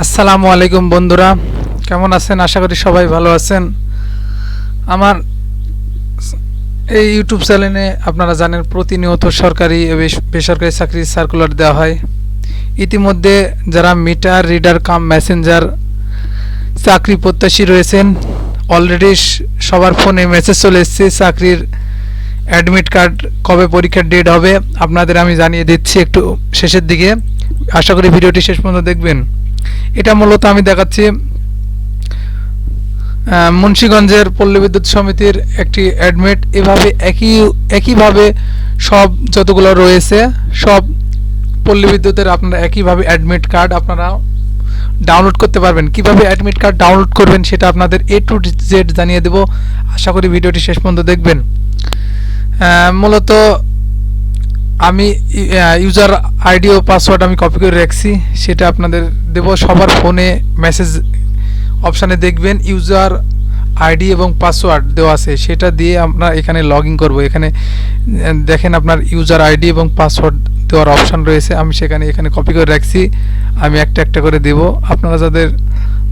আসসালামু আলাইকুম বন্ধুরা, কেমন আছেন? আশা করি সবাই ভালো আছেন। আমার এই ইউটিউব চ্যানেলে আপনারা জানেন, প্রতিনিয়ত সরকারি বেস- বেসরকারি চাকরির সার্কুলার দেওয়া হয়। ইতিমধ্যে যারা মিটার রিডার কাম মেসেঞ্জার চাকরি প্রত্যাশী রয়েছেন অলরেডি সবার ফোনে মেসেজ চলে এসেছে, চাকরির অ্যাডমিট কার্ড কবে পরীক্ষার ডেট হবে, আপনাদের আমি জানিয়ে দিচ্ছি একটু শেষের দিকে। আশা করি ভিডিওটি শেষ পর্যন্ত দেখবেন। এটা মূলত আমি দেখাচ্ছি মুন্সিগঞ্জের পল্লী বিদ্যুৎ সমিতির একটি অ্যাডমিট এভাবে একই, একইভাবে সব যতগুলো রয়েছে, সব পল্লী বিদ্যুতের আপনারা একইভাবে অ্যাডমিট কার্ড আপনারা ডাউনলোড করতে পারবেন। কীভাবে অ্যাডমিট কার্ড ডাউনলোড করবেন সেটা আপনাদের এ টু জেড জানিয়ে দেব। আশা করি ভিডিওটি শেষ পর্যন্ত দেখবেন। মূলত আমি ইউজার আইডি ও পাসওয়ার্ড আমি কপি করে রাখছি। সেটা আপনাদের দেব। সবার ফোনে মেসেজ অপশানে দেখবেন। ইউজার আইডি এবং পাসওয়ার্ড দেওয়া আছে। সেটা দিয়ে আমরা এখানে লগ ইন করব। এখানে দেখেন আপনার ইউজার আইডি এবং পাসওয়ার্ড দেওয়ার অপশান রয়েছে। আমি সেখানে এখানে কপি করে রাখছি। আমি একটা একটা করে দেব। আপনারা যাদের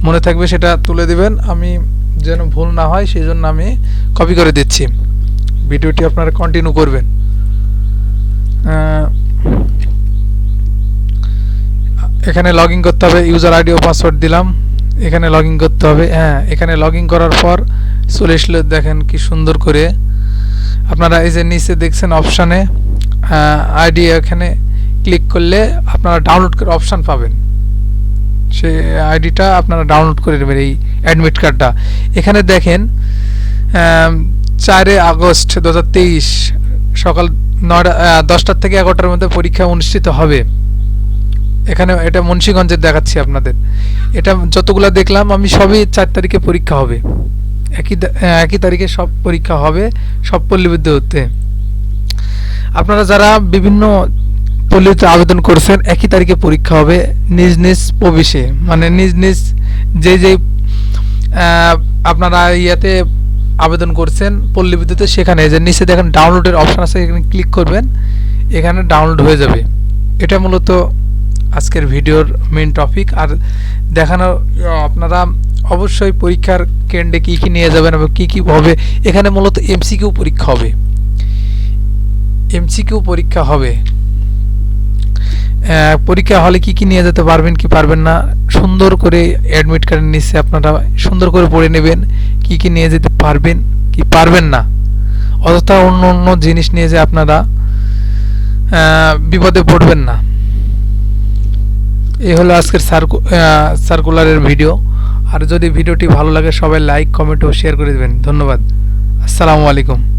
মনে থাকবে সেটা তুলে দেবেন। আমি যেন ভুল না হয় সেই জন্য আমি কপি করে দিচ্ছি। ভিডিওটি আপনারা কন্টিনিউ করবেন। এখানে লগ ইন করতে হবে ইউজার আইডি ও পাসওয়ার্ড দিলাম। এখানে লগ করতে হবে হ্যাঁ এখানে লগ করার পর চলে এসলে, দেখেন কি সুন্দর করে। আপনারা এই যে নিচে দেখছেন অপশানে আইডি এখানে ক্লিক করলে আপনারা ডাউনলোড করে অপশান পাবেন। সেই আইডিটা আপনারা ডাউনলোড করে নেবেন এই অ্যাডমিট কার্ডটা এখানে দেখেন চারে আগস্ট দু হাজার তেইশ সকাল দশটার থেকে এগারোটার মধ্যে পরীক্ষা অনুষ্ঠিত হবে। এখানে এটা মুন্সিগঞ্জের দেখাচ্ছি আপনাদের। এটা যতগুলা দেখলাম, আমি সবই চার তারিখে পরীক্ষা হবে। একই একই তারিখে সব পরীক্ষা হবে, সব পল্লী বিদ্যুতে আপনারা যারা বিভিন্ন পল্লীতে আবেদন করছেন, একই তারিখে পরীক্ষা হবে, নিজ নিজ প্রবেশে। মানে নিজ নিজ যে যে আপনারা ইয়াতে আবেদন করছেন পল্লী বিদ্যুতে সেখানে। যে নিচে দেখেন ডাউনলোডের অপশন আছে, এখানে ক্লিক করবেন, এখানে ডাউনলোড হয়ে যাবে। এটা মূলত আজকের ভিডিওর মেন টপিক আর দেখানো আপনারা অবশ্যই পরীক্ষার কেন্দ্রে কী কী নিয়ে যাবেন এবং কী কী হবে, এখানে মূলত এমসিকিউ পরীক্ষা হবে। এমসিকিউ পরীক্ষা হবে। পরীক্ষা হলে কি কি নিয়ে যেতে পারবেন, কি পারবেন না, সুন্দর করে অ্যাডমিট কার্ডের নিচে আপনারা সুন্দর করে পড়ে নেবেন, কি কি নিয়ে যেতে পারবেন, কি পারবেন না। অযথা অন্য অন্য জিনিস নিয়ে যে আপনারা বিপদে পড়বেন না। এই হলো আজকের সার্কু- সার্কুলারের ভিডিও আর যদি ভিডিওটি ভালো লাগে, সবাই লাইক কমেন্ট ও শেয়ার করে দেবেন। ধন্যবাদ। আসসালামু আলাইকুম।